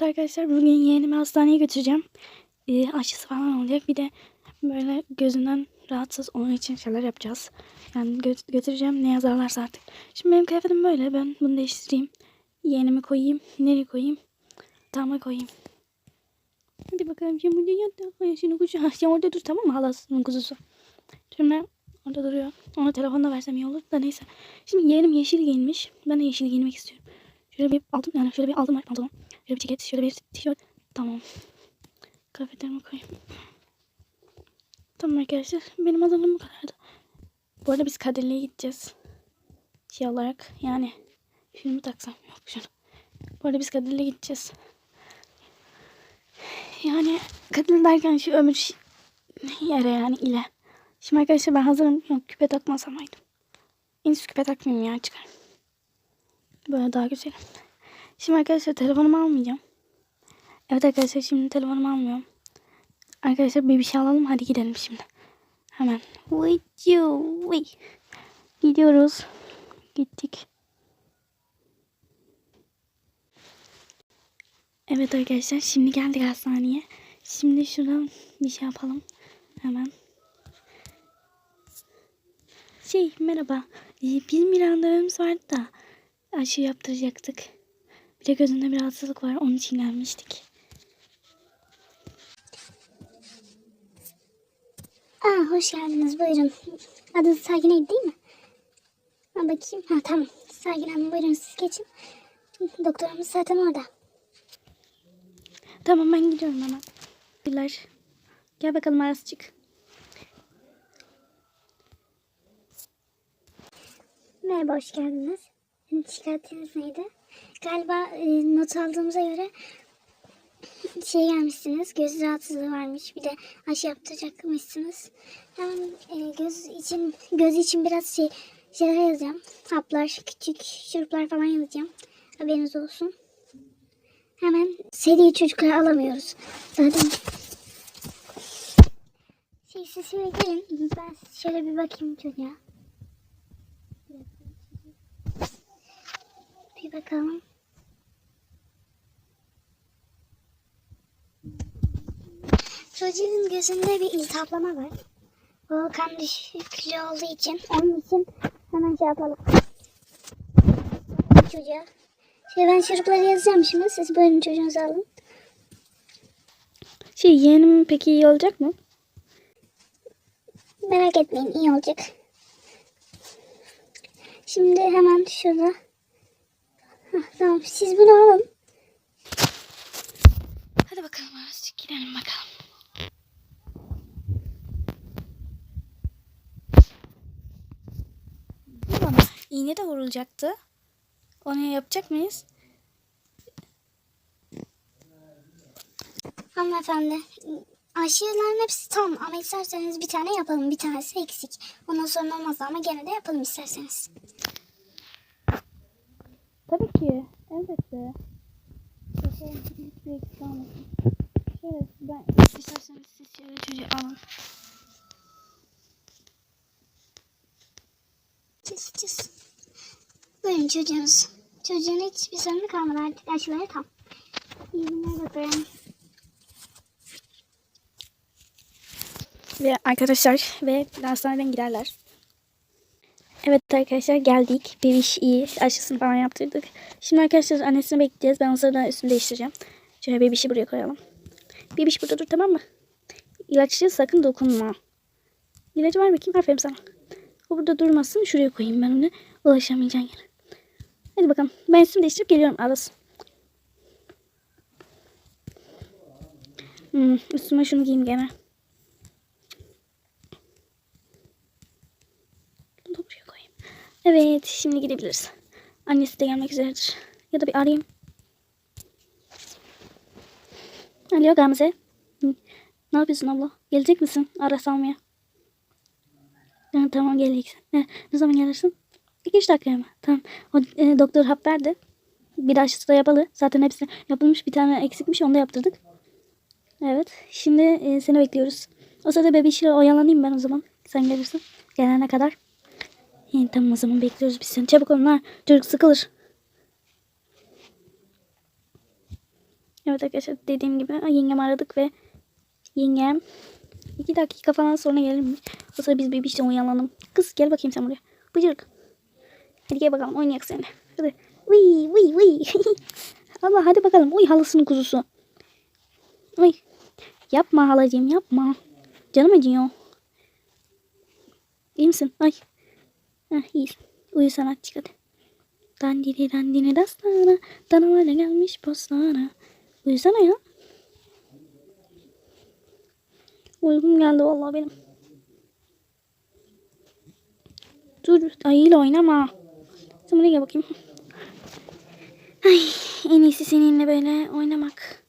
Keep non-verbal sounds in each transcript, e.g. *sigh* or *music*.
Arkadaşlar bugün yeğenimi hastaneye götüreceğim. Ee, aşısı falan olacak. Bir de böyle gözünden rahatsız onun için şeyler yapacağız. Yani gö- götüreceğim ne yazarlarsa artık. Şimdi benim kıyafetim böyle. Ben bunu değiştireyim. Yeğenimi koyayım. Nereye koyayım? Tama koyayım. Hadi bakalım şimdi burada. Yaşını kucu. Ha, Sen orada dur tamam mı? Halasının kuzusu. Şimdi orada duruyor. Ona telefonda versem iyi olur da neyse. Şimdi yeğenim yeşil giyinmiş. Ben de yeşil giyinmek istiyorum. Şöyle bir aldım yani şöyle bir aldım var pantolon. Şöyle bir ceket, şöyle bir tişört. Tamam. Kıyafetlerimi koyayım. Tamam arkadaşlar. Benim adamım bu kadardı. Bu arada biz Kadirli'ye gideceğiz. Şey olarak yani. Şunu taksam? Yok şunu. Bu arada biz Kadirli'ye gideceğiz. Yani Kadirli derken şu ömür yere yani ile. Şimdi arkadaşlar ben hazırım. Yok küpe takmasam mıydım? En küpe takmayayım ya çıkar. Böyle daha güzel. Şimdi arkadaşlar telefonumu almayacağım. Evet arkadaşlar şimdi telefonumu almıyorum. Arkadaşlar bir bir şey alalım hadi gidelim şimdi. Hemen. Gidiyoruz. Gittik. Evet arkadaşlar şimdi geldik hastaneye. Şimdi şuradan bir şey yapalım. Hemen. Şey merhaba. Ee, bir randevumuz vardı da aşı yaptıracaktık. Bir de gözünde bir rahatsızlık var. Onun için gelmiştik. Aa, hoş geldiniz buyurun. Adınız Sakineydi değil mi? Ha, bakayım. Ha, tamam. Sakin Hanım buyurun siz geçin. Doktorumuz zaten orada. Tamam ben gidiyorum hemen. Teşekkürler. Gel bakalım Aras çık. Merhaba hoş geldiniz. Şikayetiniz neydi? Galiba e, not aldığımıza göre şey gelmişsiniz. Göz rahatsızlığı varmış. Bir de aşı yaptıracakmışsınız. Hemen e, göz için göz için biraz şey şeyler yazacağım. Haplar, küçük şuruplar falan yazacağım. Haberiniz olsun. Hemen seri çocukları alamıyoruz. Zaten şey siz gelin. Ben şöyle bir bakayım çocuğa. Bir bakalım. Çocuğun gözünde bir iltihaplama var. O kan düşüklüğü olduğu için. Onun için hemen şey yapalım. Çocuğa. Şey ben şurupları yazacağım şimdi. Siz buyurun çocuğunuzu alın. Şey yeğenim peki iyi olacak mı? Merak etmeyin iyi olacak. Şimdi hemen şurada. Tamam siz bunu alın. Hadi bakalım çık gidelim bakalım. Bana iğne de vurulacaktı. Onu yapacak mıyız? Hanımefendi aşıların hepsi tam ama isterseniz bir tane yapalım. Bir tanesi eksik. Ondan sonra olmaz ama gene de yapalım isterseniz. Tabii ki. Elbette. Bakalım hiçbir eksik kalmasın. Şöyle ben isterseniz siz şöyle çocuğu alın. Çiz. Buyurun çocuğunuz. Çocuğun hiçbir sorunu kalmadı artık aşıları tam. İyi günler bakalım. Ve arkadaşlar ve hastaneden giderler. Evet arkadaşlar geldik. Bir iş iyi. Aşısını falan yaptırdık. Şimdi arkadaşlar annesini bekleyeceğiz. Ben o sırada üstümü değiştireceğim. Şöyle bir işi buraya koyalım. Bir iş burada dur tamam mı? İlaççıya sakın dokunma. İlacı var bakayım. Aferin sana. O burada durmasın. Şuraya koyayım ben onu. Ulaşamayacağın yere. Hadi bakalım. Ben üstümü değiştirip geliyorum. Arası. Hmm, üstüme şunu giyeyim gene. Bunu da buraya koyayım. Evet şimdi gidebiliriz. Annesi de gelmek üzeredir. Ya da bir arayayım. Alo Gamze. Ne yapıyorsun abla? Gelecek misin? Aras almaya. Ha, tamam geleceksin. Ne, zaman gelirsin? 2-3 dakikaya mı? Tamam. O, e, doktor hap verdi. Bir aşısı da yapalı. Zaten hepsi yapılmış. Bir tane eksikmiş. Onu da yaptırdık. Evet. Şimdi e, seni bekliyoruz. O sırada bebişle oyalanayım ben o zaman. Sen gelirsin. Gelene kadar. İyi tamam o zaman bekliyoruz biz seni. Çabuk olun. Çocuk sıkılır. Evet arkadaşlar dediğim gibi yengem aradık ve yengem iki dakika falan sonra gelir? O sırada biz bebişle oyalanalım. Kız gel bakayım sen buraya. Bıcırık. Hadi gel bakalım oynayak seni. Hadi. Vıy vıy vıy. *laughs* Allah hadi bakalım. Uy halısının kuzusu. Uy. Yapma halacığım yapma. Canım acıyor. İyi misin? Ay. Heh, iyiyiz. Uyu sen açık hadi. Dandini dandini dastana. Danalarla gelmiş postana. Uyusana ya. Uykum geldi vallahi benim. Dur ayıyla oynama. Sen buraya bakayım. Ay en iyisi seninle böyle oynamak.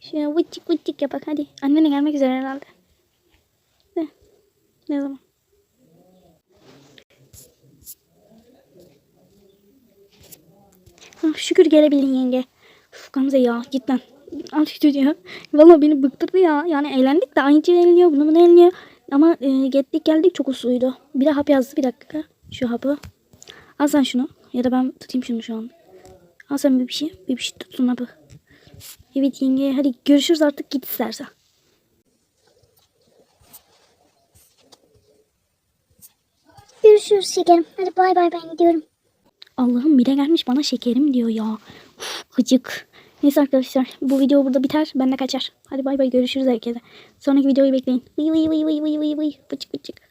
Şöyle vıcık vıcık yapak hadi. Annene gelmek üzere herhalde. Ne? Ne zaman? Şükür gelebildin yenge. Uf, Gamze ya git lan. Şu çocuğu. Valla beni bıktırdı ya. Yani eğlendik de aynı şey eğleniyor. Bunu bunu eğleniyor. Ama e, gittik geldik çok usluydu. Bir de hap yazdı bir dakika. Şu hapı. Al sen şunu. Ya da ben tutayım şunu şu an. Al sen bir bir şey. Bir bir şey tutsun hapı. Evet yenge hadi görüşürüz artık git istersen. Görüşürüz şekerim. Hadi bay bay ben gidiyorum. Allah'ım bire gelmiş bana şekerim diyor ya. Uf, gıcık. Neyse arkadaşlar bu video burada biter. Ben de kaçar. Hadi bay bay görüşürüz herkese. Sonraki videoyu bekleyin. Vıy vıy vıy vıy vıy vıy vıy. Bıcık bıcık.